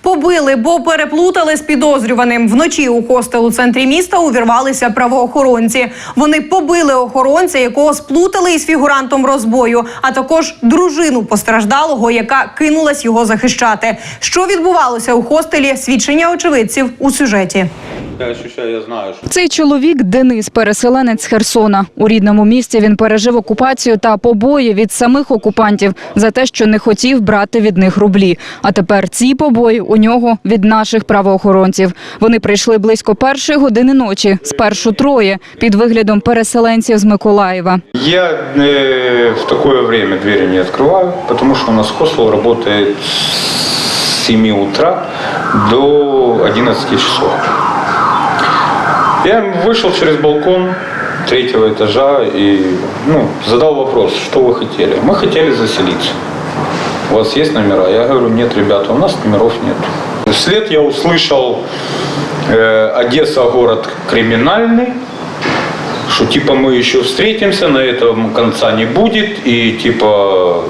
Побили, бо переплутали з підозрюваним. Вночі у хостел у центрі міста увірвалися правоохоронці. Вони побили охоронця, якого сплутали із фігурантом розбою, а також дружину постраждалого, яка кинулась його захищати. Що відбувалося у хостелі? Свідчення очевидців у сюжеті. Я я знаю, Цей чоловік Денис, переселенець з Херсона. У рідному місті він пережив окупацію та побої від самих окупантів за те, що не хотів брати від них рублі. А тепер ці побої у нього від наших правоохоронців. Вони прийшли близько першої години ночі, спершу троє, під виглядом переселенців з Миколаєва. Я э, в такое время двери не открываю, потому что у нас хостел работает с 7 утра до 11 часов. Я вышел через балкон третьего этажа и ну, задал вопрос, что вы хотели. Мы хотели заселиться. У вас есть номера? Я говорю, нет, ребята, у нас номеров нет. Вслед я услышал э, Одесса город криминальный, что типа мы еще встретимся, на этом конца не будет, и типа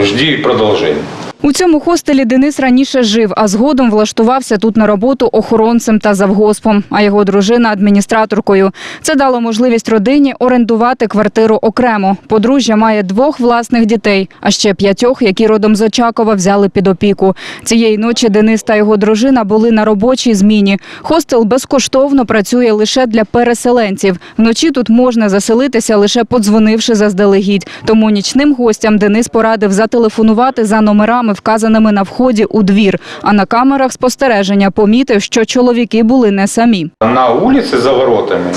жди продолжения. У цьому хостелі Денис раніше жив, а згодом влаштувався тут на роботу охоронцем та завгоспом, а його дружина адміністраторкою. Це дало можливість родині орендувати квартиру окремо. Подружжя має двох власних дітей, а ще п'ятьох, які родом з Очакова взяли під опіку. Цієї ночі Денис та його дружина були на робочій зміні. Хостел безкоштовно працює лише для переселенців. Вночі тут можна заселитися лише подзвонивши заздалегідь. Тому нічним гостям Денис порадив зателефонувати за номерами, вказаними на вході у двір. А на камерах спостереження помітив, що чоловіки були не самі. На улице за воротами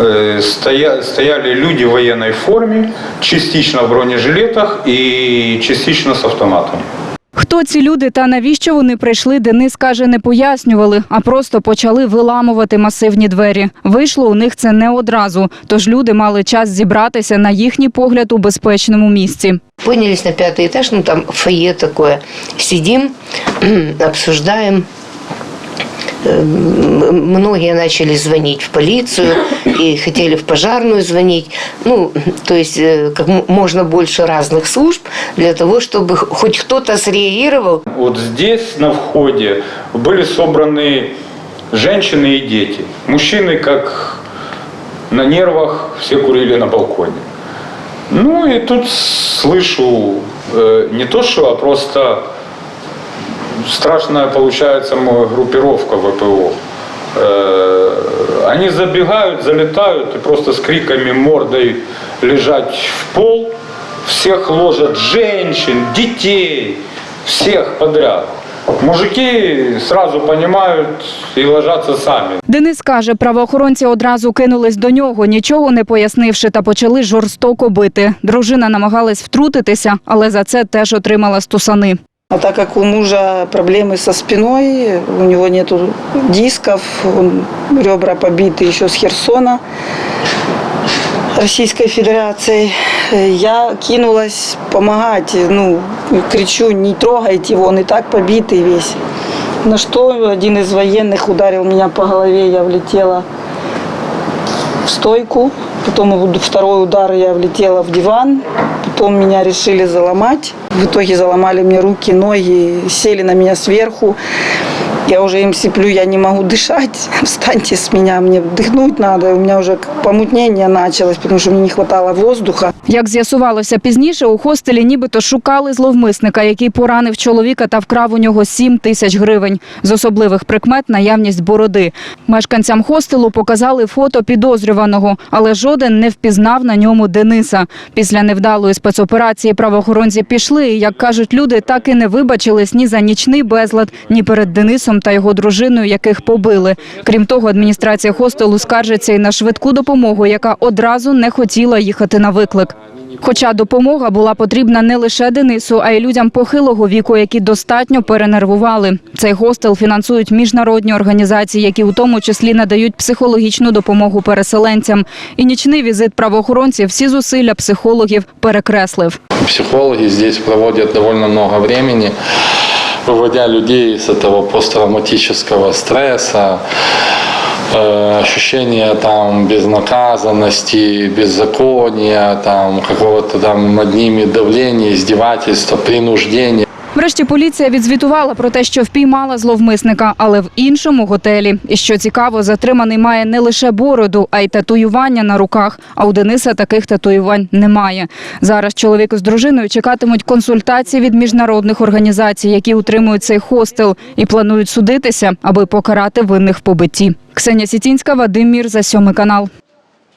э, стояли люди в военной форме, частично в бронежилетах и частично с автоматами. Хто ці люди та навіщо вони прийшли, Денис каже, не пояснювали, а просто почали виламувати масивні двері. Вийшло у них це не одразу, тож люди мали час зібратися на їхній погляд у безпечному місці. Поднялись на пятый этаж, ну там фойе такое. Сидим, обсуждаем. Многие начали звонить в полицию и хотели в пожарную звонить. Ну, то есть э, как можно больше разных служб для того, чтобы хоть кто-то среагировал. Вот здесь на входе были собраны женщины и дети. Мужчины, как на нервах, все курили на балконе. Ну и тут слышу э, не то что, а просто страшная получается моя группировка ВПО. Э, Они забегают, залетают и просто с криками мордой лежать в пол. Всех ложат женщин, детей, всех подряд. Мужики сразу понимают и ложатся сами. Денис каже, правоохоронці одразу кинулись до нього, нічого не пояснивши, та почали жорстоко бити. Дружина намагалась втрутитися, але за це теж отримала стусани. А так как у мужа проблемы со спиной, у него нету дисков, он, ребра побиты еще с Херсона, Российской Федерации, э, Я кинулась помогать, ну, кричу, не трогайте его, он и так побитый весь. На что один из военных ударил меня по голове, я влетела в стойку, потом второй удар я влетела в диван, потом меня решили заломать. В итоге заломали мне руки, ноги, сели на меня сверху. Я уже им сиплю, я не могу дышать. Встаньте с меня, мне вдохнуть надо. У меня уже помутнение началось, потому что мне не хватало воздуха. Як з'ясувалося пізніше, у хостелі нібито шукали зловмисника, який поранив чоловіка та вкрав у нього 7 тисяч гривень. З особливих прикмет наявність бороди. Мешканцям хостелу показали фото підозрюваного, але жоден не впізнав на ньому Дениса. Після невдалої спецоперації правоохоронці пішли, і, як кажуть люди, так і не вибачились ні за нічний безлад, ні перед Денисом та його дружиною, яких побили. Крім того, адміністрація хостелу скаржиться і на швидку допомогу, яка одразу не хотіла їхати на виклик. Хоча допомога була потрібна не лише Денису, а й людям похилого віку, які достатньо перенервували. Цей хостел фінансують міжнародні організації, які у тому числі надають психологічну допомогу переселенцям. І нічний візит правоохоронців всі зусилля психологів перекреслив. Психологи здесь проводят довольно много времени, выводя людей из этого посттравматического стресса, э, ощущения там безнаказанности, беззакония, там какого-то там над ними давления, издевательства, принуждения. Врешті поліція відзвітувала про те, що впіймала зловмисника, але в іншому готелі. І що цікаво, затриманий має не лише бороду, а й татуювання на руках. А у Дениса таких татуювань немає. Зараз чоловік з дружиною чекатимуть консультації від міжнародних організацій, які утримують цей хостел, і планують судитися, аби покарати винних в побитті. Ксенія Сітінська, Вадим Мір за сьомий канал.